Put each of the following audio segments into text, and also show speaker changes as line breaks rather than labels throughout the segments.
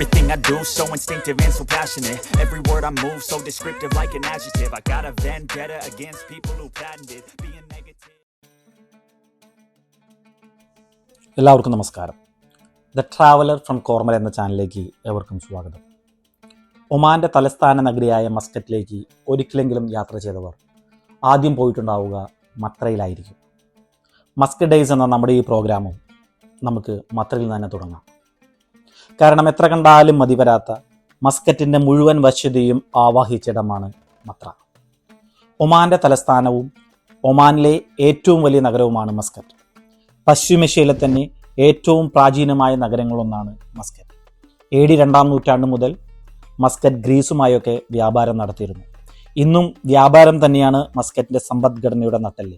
Everything I do so instinctive and so passionate. Every word I move so descriptive like an adjective. I got a vendetta against people who patented being negative.
എല്ലാവർക്കും നമസ്കാരം. The traveller from കോർമൽ എന്ന ചാനലിലേക്ക് ഏവർക്കും സ്വാഗതം. ഒമാന്റെ തലസ്ഥാന നഗരിയായ മസ്കറ്റിലേക്ക് ഒരിക്കലെങ്കിലും യാത്ര ചെയ്തവർ ആദ്യം പോയിട്ടുണ്ടാവുക മത്രയിലായിരിക്കും. മസ്കറ്റ് ഡേയ്സ് എന്ന നമ്മുടെ ഈ പ്രോഗ്രാമും നമുക്ക് മത്രയിൽ തന്നെ തുടങ്ങാം. കാരണം എത്ര കണ്ടാലും മതി വരാത്ത മസ്കറ്റിന്റെ മുഴുവൻ വശ്യതയും ആവാഹിച്ചിടമാണ് മത്ര. ഒമാന്റെ തലസ്ഥാനവും ഒമാനിലെ ഏറ്റവും വലിയ നഗരവുമാണ് മസ്കറ്റ്. പശ്ചിമേഷ്യയിലെ തന്നെ ഏറ്റവും പ്രാചീനമായ നഗരങ്ങളൊന്നാണ് മസ്കറ്റ്. എ ഡി രണ്ടാം നൂറ്റാണ്ട് മുതൽ മസ്കറ്റ് ഗ്രീസുമായൊക്കെ വ്യാപാരം നടത്തിയിരുന്നു. ഇന്നും വ്യാപാരം തന്നെയാണ് മസ്കറ്റിന്റെ സമ്പദ്ഘടനയുടെ നട്ടൽ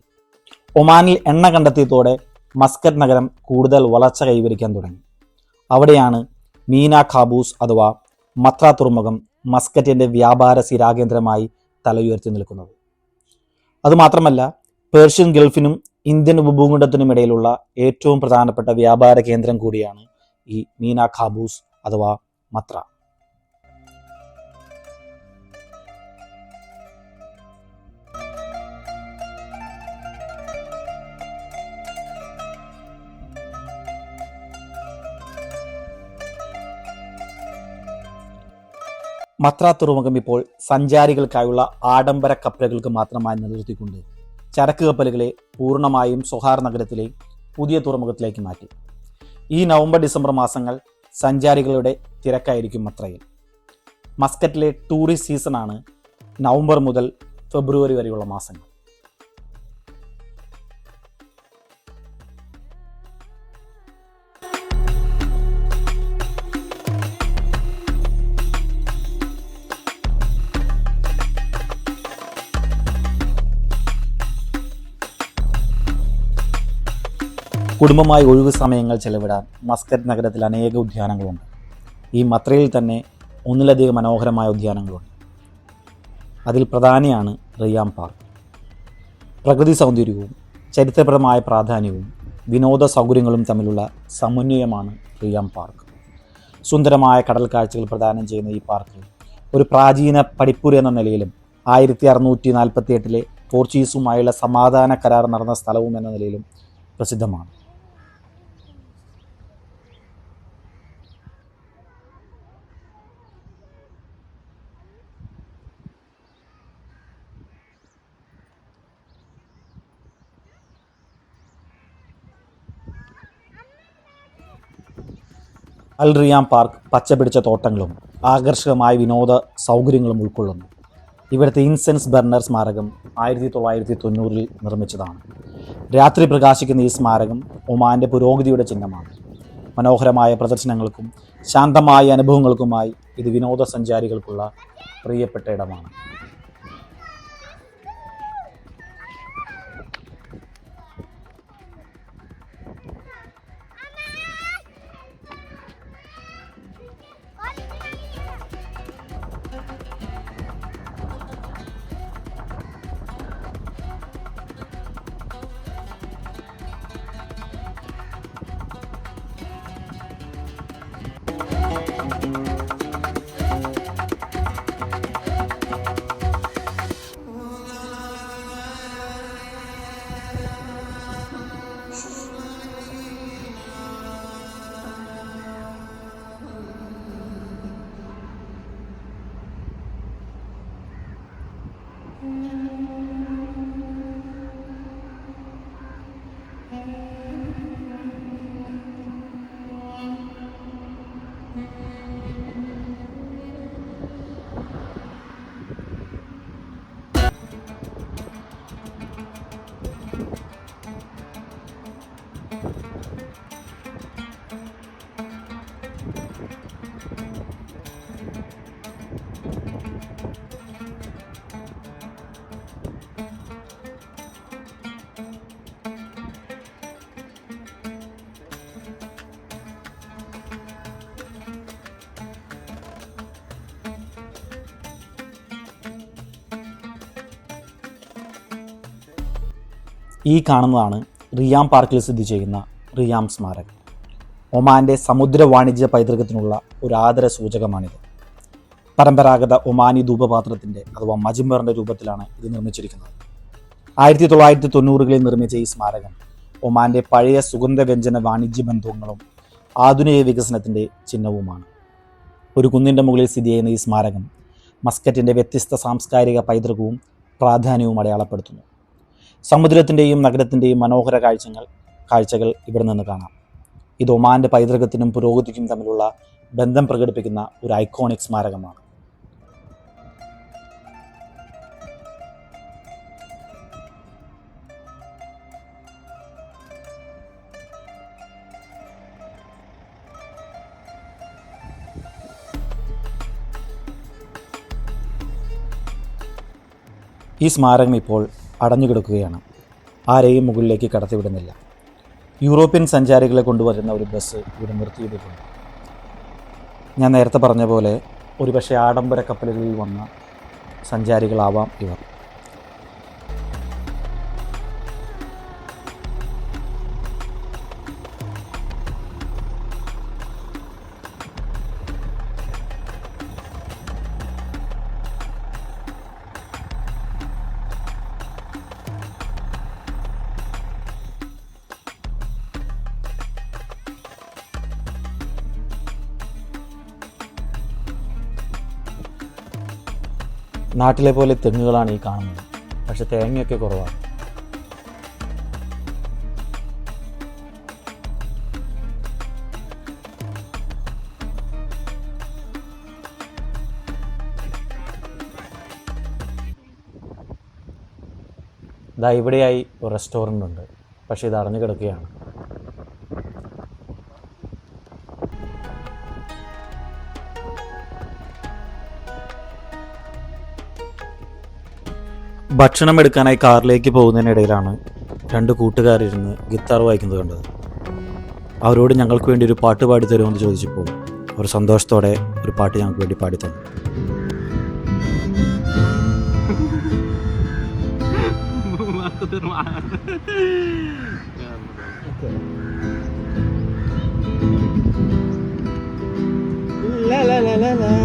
ഒമാനിൽ എണ്ണ കണ്ടെത്തിയതോടെ മസ്കറ്റ് നഗരം കൂടുതൽ വളർച്ച കൈവരിക്കാൻ തുടങ്ങി. അവിടെയാണ് മീന ഖാബൂസ് അഥവാ മത്ര തുറമുഖം മസ്കറ്റിന്റെ വ്യാപാര സ്ഥിരാകേന്ദ്രമായി തലയുയർത്തി നിൽക്കുന്നത്. അതുമാത്രമല്ല പേർഷ്യൻ ഗൾഫിനും ഇന്ത്യൻ ഉപഭൂഖണ്ഡത്തിനുമിടയിലുള്ള ഏറ്റവും പ്രധാനപ്പെട്ട വ്യാപാര കേന്ദ്രം കൂടിയാണ് ഈ മീന ഖാബൂസ് അഥവാ മത്ര. മത്ര തുറമുഖം ഇപ്പോൾ സഞ്ചാരികൾക്കായുള്ള ആഡംബര കപ്പലുകൾക്ക് മാത്രമായി നിലനിർത്തിക്കൊണ്ട് ചരക്ക് കപ്പലുകളെ പൂർണമായും സൊഹാർ നഗരത്തിലെ പുതിയ തുറമുഖത്തിലേക്ക് മാറ്റി. ഈ നവംബർ ഡിസംബർ മാസങ്ങൾ സഞ്ചാരികളുടെ തിരക്കായിരിക്കും മത്രയിൽ മസ്കറ്റിലെ ടൂറിസ്റ്റ് സീസണാണ് നവംബർ മുതൽ ഫെബ്രുവരി വരെയുള്ള മാസങ്ങൾ. കുടുംബമായി ഒഴിവ് സമയങ്ങൾ ചെലവിടാൻ മസ്കറ്റ് നഗരത്തിൽ അനേക ഉദ്യാനങ്ങളുണ്ട്. ഈ മത്രയിൽ തന്നെ ഒന്നിലധികം മനോഹരമായ ഉദ്യാനങ്ങളുണ്ട്. അതിൽ പ്രധാനിയാണ് റിയാം പാർക്ക്. പ്രകൃതി സൗന്ദര്യവും ചരിത്രപരമായ പ്രാധാന്യവും വിനോദ സൗകര്യങ്ങളും തമ്മിലുള്ള സമന്വയമാണ് റിയാം പാർക്ക്. സുന്ദരമായ കടൽ കാഴ്ചകൾ പ്രദാനം ചെയ്യുന്ന ഈ പാർക്ക് ഒരു പ്രാചീന പടിപ്പുര എന്ന നിലയിലും ആയിരത്തി അറുന്നൂറ്റി നാൽപ്പത്തി എട്ടിലെ പോർച്ചുഗീസുമായുള്ള സമാധാന കരാർ നടന്ന സ്ഥലവും എന്ന നിലയിലും പ്രസിദ്ധമാണ്. അൽ റിയാം പാർക്ക് പച്ചപിടിച്ച തോട്ടങ്ങളും ആകർഷകമായ വിനോദ സൗകര്യങ്ങളും ഉൾക്കൊള്ളുന്നു. ഇവിടുത്തെ ഇൻസെൻസ് ബർണർ സ്മാരകം ആയിരത്തി തൊള്ളായിരത്തി തൊണ്ണൂറിൽ നിർമ്മിച്ചതാണ്. രാത്രി പ്രകാശിക്കുന്ന ഈ സ്മാരകം ഒമാന്റെ പുരോഗതിയുടെ ചിഹ്നമാണ്. മനോഹരമായ പ്രദർശനങ്ങൾക്കും ശാന്തമായ അനുഭവങ്ങൾക്കുമായി ഇത് വിനോദസഞ്ചാരികൾക്കുള്ള പ്രിയപ്പെട്ട ഇടമാണ്. ഈ കാണുന്നതാണ് റിയാം പാർക്കിൽ സ്ഥിതി ചെയ്യുന്ന റിയാം സ്മാരകം. ഒമാന്റെ സമുദ്ര വാണിജ്യ പൈതൃകത്തിനുള്ള ഒരു ആദര സൂചകമാണിത്. പരമ്പരാഗത ഒമാനി ധൂപപാത്രത്തിന്റെ അഥവാ മജിമ്പറിന്റെ രൂപത്തിലാണ് ഇത് നിർമ്മിച്ചിരിക്കുന്നത്. ആയിരത്തി തൊള്ളായിരത്തി തൊണ്ണൂറുകളിൽ നിർമ്മിച്ച ഈ സ്മാരകം ഒമാന്റെ പഴയ സുഗന്ധവ്യഞ്ജന വാണിജ്യ ബന്ധങ്ങളും ആധുനിക വികസനത്തിന്റെ ചിഹ്നവുമാണ്. ഒരു കുന്നിന്റെ മുകളിൽ സ്ഥിതി ചെയ്യുന്ന ഈ സ്മാരകം മസ്കറ്റിന്റെ വ്യത്യസ്ത സാംസ്കാരിക പൈതൃകവും പ്രാധാന്യവും അടയാളപ്പെടുത്തുന്നു. സമുദ്രത്തിന്റെയും നഗരത്തിന്റെയും മനോഹര കാഴ്ചകൾ കാഴ്ചകൾ ഇവിടെ നിന്ന് കാണാം. ഇത് ഒമാന്റെ പൈതൃകത്തിനും പുരോഗതിക്കും തമ്മിലുള്ള ബന്ധം പ്രകടിപ്പിക്കുന്ന ഒരു ഐക്കോണിക് സ്മാരകമാണ്. ഈ സ്മാരകം ഇപ്പോൾ അടഞ്ഞുകിടക്കുകയാണ് ആരെയും മുകളിലേക്ക് കടത്തിവിടുന്നില്ല. യൂറോപ്യൻ സഞ്ചാരികളെ കൊണ്ടുവരുന്ന ഒരു ബസ് ഇവിടെ നിർത്തിയിട്ടുണ്ട്. ഞാൻ നേരത്തെ പറഞ്ഞ പോലെ ഒരുപക്ഷെ ആഡംബര കപ്പലുകളിൽ വന്ന സഞ്ചാരികളാവാം ഇവർ. നാട്ടിലെ പോലെ തെങ്ങുകളാണ് ഈ കാണുന്നത്. പക്ഷെ തേങ്ങയൊക്കെ കുറവാണ്. ഇതാ ഇവിടെയായി ഒരു റെസ്റ്റോറന്റ് ഉണ്ട് പക്ഷേ ഇത് അടഞ്ഞു കിടക്കുകയാണ്. ഭക്ഷണം എടുക്കാനായി കാറിലേക്ക് പോകുന്നതിനിടയിലാണ് രണ്ട് കൂട്ടുകാരിരുന്ന് ഗിത്താർ വായിക്കുന്നത് കണ്ടത്. അവരോട് ഞങ്ങൾക്ക് വേണ്ടി ഒരു പാട്ട് പാടി തരുമെന്ന് ചോദിച്ചപ്പോൾ അവർ സന്തോഷത്തോടെ ഒരു പാട്ട് ഞങ്ങൾക്ക് വേണ്ടി പാടി തന്നു.
जो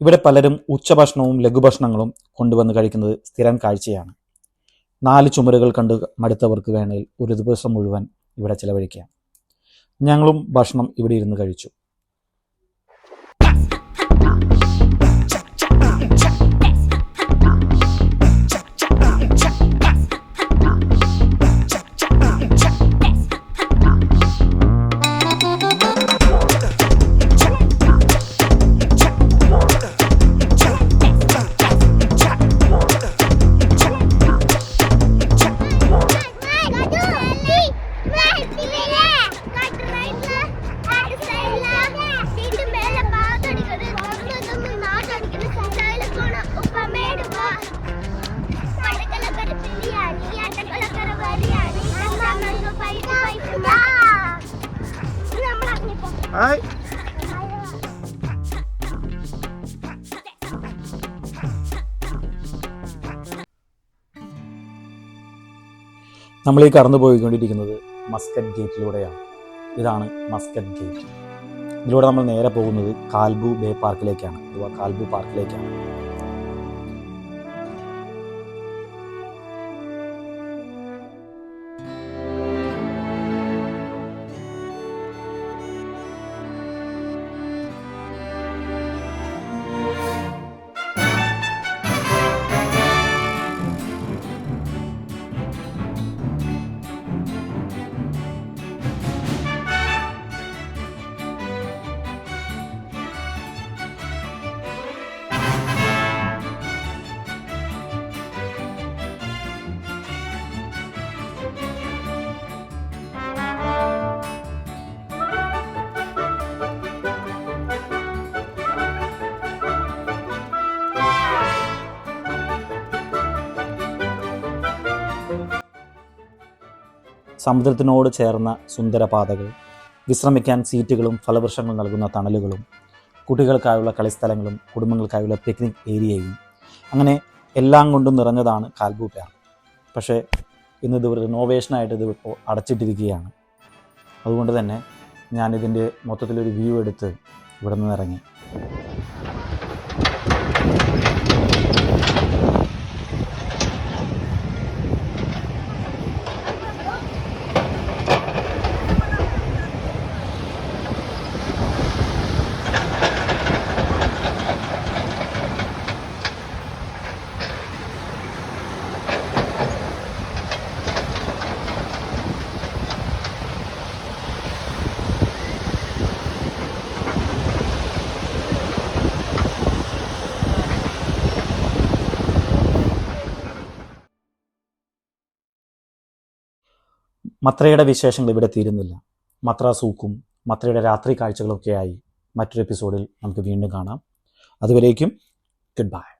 ഇവിടെ പലരും ഉച്ചഭക്ഷണവും ലഘുഭക്ഷണങ്ങളും കൊണ്ടുവന്ന് കഴിക്കുന്നത് സ്ഥിരം കാഴ്ചയാണ്. നാല് ചുമരുകൾ കണ്ട് മടുത്തവർക്ക് വേണേൽ ഒരു ദിവസം മുഴുവൻ ഇവിടെ ചിലവഴിക്കാം. ഞങ്ങളും ഭക്ഷണം ഇവിടെ ഇരുന്ന് കഴിച്ചു. നമ്മൾ ഈ കടന്നു പോയിക്കൊണ്ടിരിക്കുന്നത് മസ്കറ്റ് ഗേറ്റിലൂടെയാണ് ഇതാണ് മസ്കറ്റ് ഗേറ്റ് ഇതിലൂടെ നമ്മൾ നേരെ പോകുന്നത് കാൽബു ബേ പാർക്കിലേക്കാണ് അഥവാ കാൽബു പാർക്കിലേക്കാണ് സമുദ്രത്തിനോട് ചേർന്ന സുന്ദരപാതകൾ വിശ്രമിക്കാൻ സീറ്റുകളും ഫലവൃക്ഷങ്ങൾ നൽകുന്ന തണലുകളും കുട്ടികൾക്കായുള്ള കളിസ്ഥലങ്ങളും കുടുംബങ്ങൾക്കായുള്ള പിക്നിക് ഏരിയയും അങ്ങനെ എല്ലാം കൊണ്ടും നിറഞ്ഞതാണ് കാൽബു പക്ഷേ ഇന്ന് ഇത് റിനോവേഷനായിട്ട് ഇത് ഇപ്പോൾ അടച്ചിട്ടിരിക്കുകയാണ്. അതുകൊണ്ട് തന്നെ ഞാനിതിന്റെ മൊത്തത്തിലൊരു വ്യൂ എടുത്ത് ഇവിടെ നിന്ന് ഇറങ്ങി മത്രയുടെ വിശേഷങ്ങൾ ഇവിടെ തീരുന്നില്ല. മത്ര സൂക്കും മത്രയുടെ രാത്രി കാഴ്ചകളൊക്കെയായി മറ്റൊരു എപ്പിസോഡിൽ നമുക്ക് വീണ്ടും കാണാം. അതുവരേക്കും ഗുഡ് ബൈ